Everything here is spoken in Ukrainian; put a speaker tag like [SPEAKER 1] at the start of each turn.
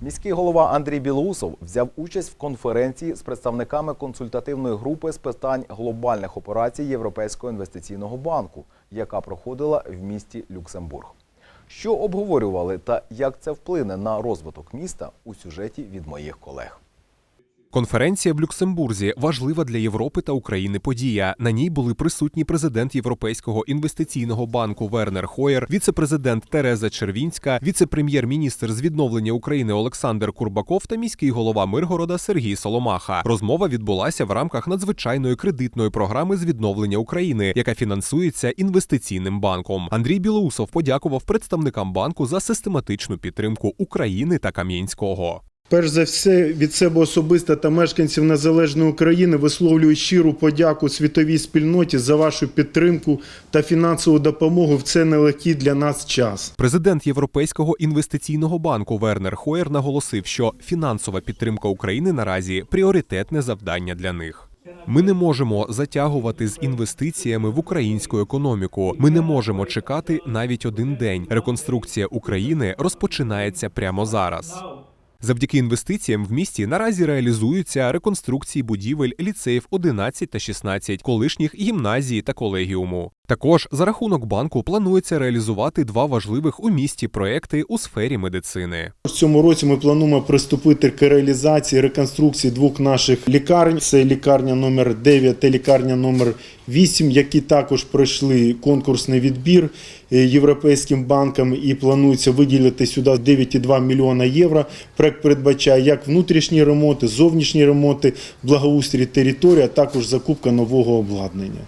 [SPEAKER 1] Міський голова Андрій Білоусов взяв участь в конференції з представниками консультативної групи з питань глобальних операцій Європейського інвестиційного банку, яка проходила в місті Люксембург. Що обговорювали та як це вплине на розвиток міста у сюжеті від моїх колег.
[SPEAKER 2] Конференція в Люксембурзі важлива для Європи та України подія. На ній були присутні президент Європейського інвестиційного банку Вернер Хоєр, віце-президент Тереза Червінська, віце-прем'єр-міністр з відновлення України Олександр Курбаков та міський голова Миргорода Сергій Соломаха. Розмова відбулася в рамках надзвичайної кредитної програми з відновлення України, яка фінансується інвестиційним банком. Андрій Білоусов подякував представникам банку за систематичну підтримку України та Кам'янського.
[SPEAKER 3] Перш за все, від себе особисто та мешканців незалежної України висловлюю щиру подяку світовій спільноті за вашу підтримку та фінансову допомогу в цей нелегкий для нас час.
[SPEAKER 2] Президент Європейського інвестиційного банку Вернер Хоєр наголосив, що фінансова підтримка України наразі пріоритетне завдання для них. Ми не можемо затягувати з інвестиціями в українську економіку. Ми не можемо чекати навіть один день. Реконструкція України розпочинається прямо зараз. Завдяки інвестиціям в місті наразі реалізуються реконструкції будівель ліцеїв 11 та 16, колишніх гімназії та колегіуму. Також за рахунок банку планується реалізувати два важливих у місті проекти у сфері медицини.
[SPEAKER 3] В цьому році ми плануємо приступити к реалізації реконструкції двох наших лікарень. Це лікарня номер 9 та лікарня номер 8, які також пройшли конкурсний відбір е, Європейським банком і планується виділити сюди 9,2 мільйона євро. Проект передбачає як внутрішні ремонти, зовнішні ремонти, благоустрій території, а також закупка нового обладнання.